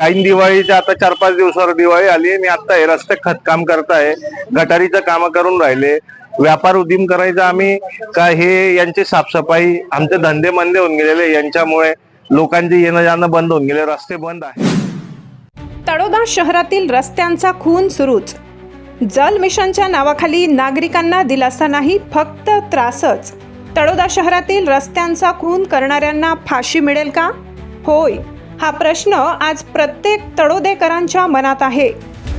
ऐन दिवाळीच्या आता चार पाच दिवसावर दिवाळी आली मी आता हे रस्ते खतकाम करताय. गटारीचं काम करून राहिले. व्यापार उदीम करायचा आम्ही. का हे यांची साफसफाई आमचे धंदे मंदे होऊन गेलेले. यांच्यामुळे लोकांचे येणं जाणं बंद होऊन गेले. रस्ते बंद आहे तळोदा शहरातील रस्त्यांचा खून सुरूच. जल मिशनच्या नावाखाली नागरिकांना दिलासा नाही फक्त त्रासच. तळोदा शहरातील रस्त्यांचा खून करणाऱ्यांना फाशी मिळेल का? होय. हा प्रश्न आज प्रत्येक तळोदेकरांच्या मनात आहे.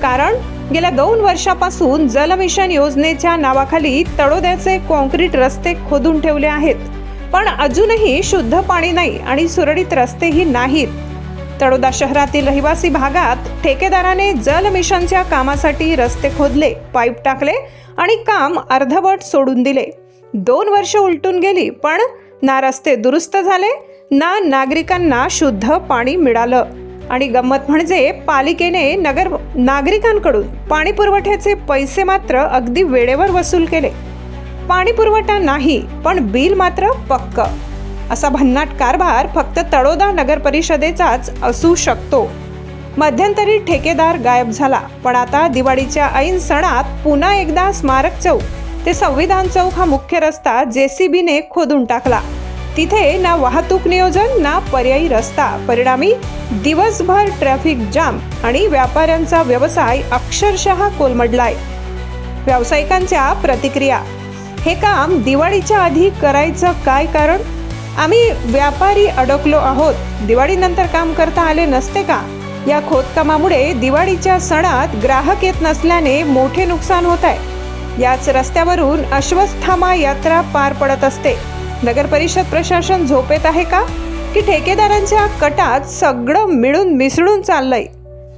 कारण गेल्या दोन वर्षापासून जल मिशन योजनेच्या नावाखाली तळोद्याचे कॉन्क्रीट रस्ते खोदून ठेवले आहेत. पण अजूनही शुद्ध पाणी नाही आणि सुरळीत रस्तेही नाहीत. तळोदा शहरातील रहिवासी भागात ठेकेदाराने जल मिशनच्या कामासाठी रस्ते खोदले पाईप टाकले आणि काम अर्धवट सोडून दिले. दोन वर्ष उलटून गेली पण ना रस्ते दुरुस्त झाले ना नागरिकांना शुद्ध पाणी मिळालं. आणि गंमत म्हणजे पालिकेने नगर नागरिकांकडून पाणी पुरवठ्याचे पैसे मात्र अगदी वेळेवर वसूल केले. पाणी पुरवठा नाही पण बिल मात्र पक्क. असा भन्नाट कारभार फक्त तळोदा नगर परिषदेचाच असू शकतो. मध्यंतरी ठेकेदार गायब झाला पण आता दिवाळीच्या ऐन सणात पुन्हा एकदा स्मारक चौक ते संविधान चौक हा मुख्य रस्ता जेसीबीने खोदून टाकला. तिथे ना वाहतूक नियोजन ना पर्यायी रस्ता. परिणामी दिवसभर ट्रॅफिक जाम आणि व्यापाऱ्यांचा व्यवसाय अक्षरशः कोलमडलाय. व्यावसायिकांच्या प्रतिक्रिया. हे काम दिवाळीच्या आधी करायचं काय कारण? आम्ही व्यापारी अडकलो आहोत. दिवाळीनंतर काम करता आले नसते का? या खोदकामामुळे दिवाळीच्या सणात ग्राहक येत नसल्याने मोठे नुकसान होत आहे याच रस्त्यावरून अश्वस्थामा यात्रा पार पडत असते. नगर परिषद प्रशासन झोपेत आहे का? की ठेकेदारांच्या कटात सगळं मिळून मिसळून चाललंय.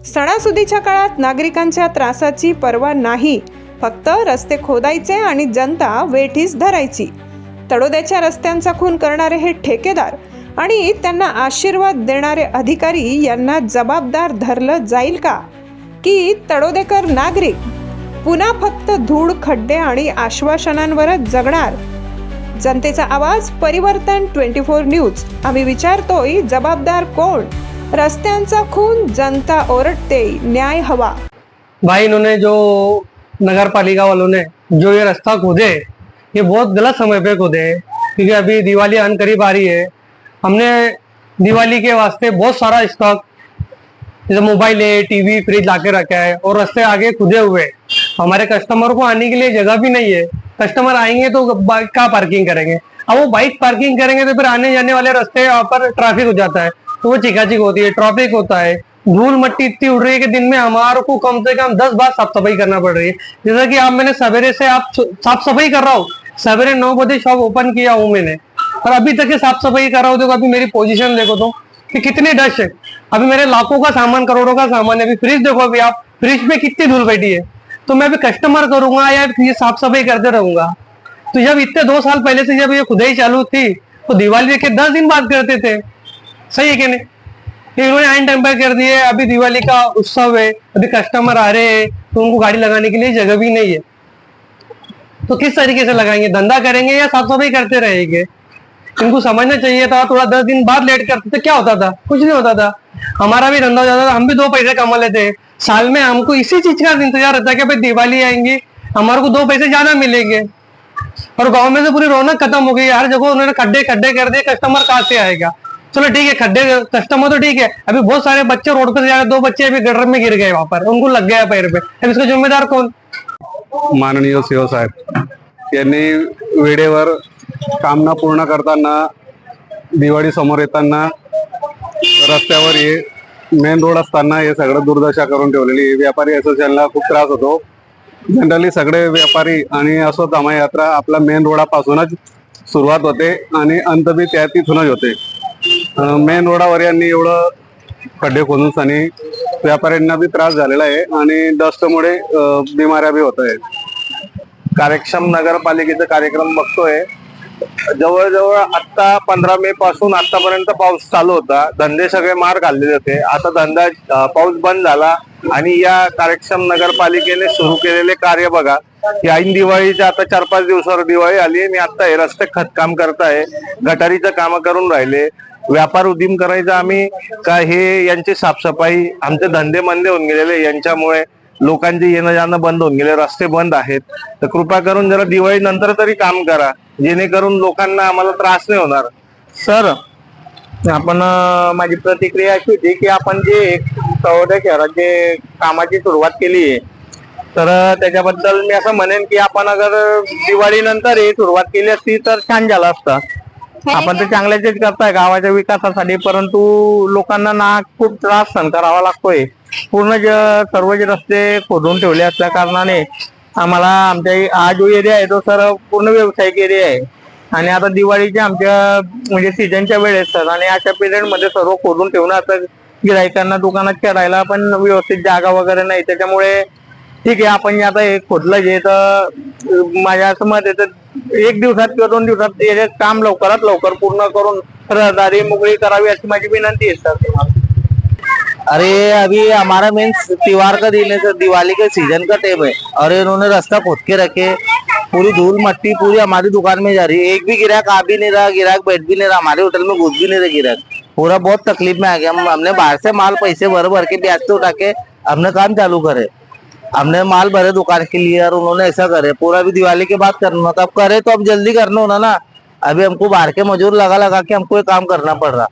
सणासुदीच्या काळात नागरिकांच्या त्रासाची पर्वा नाही. फक्त रस्ते खोदायचे आणि जनता वेठीस धरायची. तडोद्याच्या रस्त्यांचा खून करणारे हे ठेकेदार आणि त्यांना आशीर्वाद देणारे अधिकारी यांना जबाबदार धरलं जाईल का? की तडोदेकर नागरिक पुन्हा फक्त धूळ खड्डे आणि आश्वासनांवरच जगणार? जनतेचा आवाज परिवर्तन ट्वेंटी फोर न्यूज. आम्ही विचारतोय जबाबदार कोण? रस्त्यांचा खून जनता ओरडते न्याय हवा. भाई इन्होंने जो नगर पालिका वालों ने जो ये रास्ता खोदे ये बहुत गलत समय पे खोदे क्योंकि अभी दिवाली अन करीब आ रही है। हमने दिवाली के वास्ते बहुत सारा स्टॉक जैसे मोबाइल है टीवी फ्रिज लाके रखा है और रास्ते आगे खुदे हुए। हमारे कस्टमर को आने के लिए जगह भी नहीं है। कस्टमर आएँगे तो बाइक का पार्किंग करेंगे। अब वो बाइक पार्किंग करेंगे तो फिर आने जाने वाले रास्ते यहाँ पर ट्रैफ़िक हो जाता है। तो वो चिकाचिक होती है ट्रैफ़िक होता है। धूल मट्टी इतनी उड़ रही है कि दिन में हमारे को कम से कम दस बार साफ़ सफ़ाई करना पड़ रही है। जैसा कि आप मैंने सवेरे से आप साफ़ सफ़ाई कर रहा हूँ। सवेरे नौ बजे शॉप ओपन किया हूँ मैंने। और अभी तक साफ़ सफ़ाई कर रहा हूँ, देखो अभी मेरी पोजिशन देखो तो कि कितनी डस्ट है। अभी मेरे लाखों का सामान, करोड़ों का सामान है। अभी फ्रिज देखो अभी आप फ्रिज में कितनी धूल बैठी है। तो मैं अभी कस्टमर करूँगा या ये साफ़ सफ़ाई करते रहूँगा? तो जब इतने दो साल पहले से जब ये खुदाई चालू थी तो दिवाली के दस दिन बाद करते थे। सही है कि नहीं? इन्होंने आइन टाइम पर कर दिए, अभी दिवाली का उत्सव है, अभी कस्टमर आ रहे हैं तो उनको गाड़ी लगाने के लिए जगह भी नहीं है। तो किस तरीके से लगाएँगे? धंधा करेंगे या साफ़ सफ़ाई करते रहेंगे? इनको समझना चाहिए था, थोड़ा दस दिन बाद लेट करते तो क्या होता था? कुछ नहीं होता था। हमारा भी धंधा हो जाता था, हम भी दो पैसे कमा लेते साल में हमको इसी चीज़ का इंतज़ार रहता है कि भाई दिवाली आएँगी, हमारे को दो पैसे ज़्यादा मिलेंगे। और गाँव में तो पूरी रौनक खत्म हो गई हर जगह उन्होंने खड्डे खड्डे कर दिए कस्टमर कहाँ से आएगा? चलो ठीक है, खड्डे कस्टमर तो ठीक है। अभी बहुत सारे बच्चे रोड पर जा रहे दो बच्चे अभी गटर में गिर गए वहाँ पर, उनको लग गया पैर पे। अब इसका जिम्मेदार कौन? माननीय सीओ साहेब, यांनी वेळेवर कामना पूर्ण करताना दिवाळी समोर येताना रस्त्यावर हे मेन रोड असताना हे सगळं दुर्दशा करून ठेवलेली. व्यापारी असोसिएशनला खूप त्रास होतो. जनरली सगळे व्यापारी आणि असो दमा यात्रा आपला मेन रोडापासूनच सुरुवात होते आणि अंत बी त्या तिथूनच होते. मेन रोडावर यांनी एवढं खड्डे खोदून आणि व्यापाऱ्यांना बी त्रास झालेला आहे आणि डस्टमुळे बिमाऱ्या बी होत आहेत. कार्यक्षम नगरपालिकेचा कार्यक्रम बघतोय. जवळजवळ आता पंधरा मे पासून आतापर्यंत पाऊस चालू होता. धंदे सगळे मार घाललेले होते. आता धंदा पाऊस बंद झाला आणि या कार्यक्षम नगरपालिकेने सुरू केलेले कार्य बघा. की ऐन दिवाळीच्या आता चार पाच दिवसावर दिवाळी आली आणि आता हे रस्ते खतकाम करताय. गटारीचं काम करून राहिले. व्यापार उदीम करायचा आम्ही का हे यांची साफसफाई आमचे धंदे मंदे होऊन गेलेले. यांच्यामुळे लोकांचे येणं जाणं बंद होऊन गेले. रस्ते बंद आहेत. तर कृपा करून जरा दिवाळी नंतर तरी काम करा. जेणेकरून लोकांना आम्हाला त्रास नाही होणार. सर आपण माझी प्रतिक्रिया अशी होती की आपण जे चौदा शहरात जे कामाची सुरुवात केली आहे तर त्याच्याबद्दल मी असं म्हणेन की आपण अगर दिवाळी नंतर ही सुरुवात केली असती तर छान झालं असतं. आपण तर चांगल्याचेच करताय गावाच्या विकासासाठी परंतु लोकांना ना खूप त्रास सहन करावा लागतोय. पूर्ण ज सर्व जे रस्ते खोदून ठेवले असल्या कारणाने आम्हाला आमच्या हा जो एरिया आहे तो सर पूर्ण व्यावसायिक एरिया आहे. आणि आता दिवाळीच्या आमच्या म्हणजे सीझनच्या वेळेस सर आणि अशा पिरियडमध्ये सर्व खोदून ठेवणं आता गिरायकांना दुकानात करायला पण व्यवस्थित जागा वगैरे नाही. त्याच्यामुळे ठीक आहे आपण आता हे खोदलं जे तर माझ्या असं मत आहे तर एक दिवसात किंवा दोन दिवसात काम लवकरात लवकर पूर्ण करून रहदारी मोकळी करावी अशी माझी विनंती आहे सर तुम्हाला. अरे, अभी हमारा मेन त्योहार का दिन है सर दिवाली के सीज़न का टाइम है। और इन्होंने रास्ता खोद के रखे। पूरी धूल मट्टी, पूरी हमारी दुकान में जा रही है। एक भी गिराक आ भी नहीं रहा, गिराक बैठ भी नहीं रहा, हमारे होटल में घुस भी नहीं रहा गिराक। पूरा बहुत तकलीफ़ में आ गया। हम, हमने बाहर से माल पैसे भर भर के ब्याज से उठा के हमने काम चालू करे। हमने माल भरे दुकान के लिए और उन्होंने ऐसा करे। पूरा भी दिवाली के बाद करना था अब करे तो अब जल्दी करना होना ना। अभी हमको बाहर के मजदूर लगा लगा के हमको ये काम करना पड़ रहा।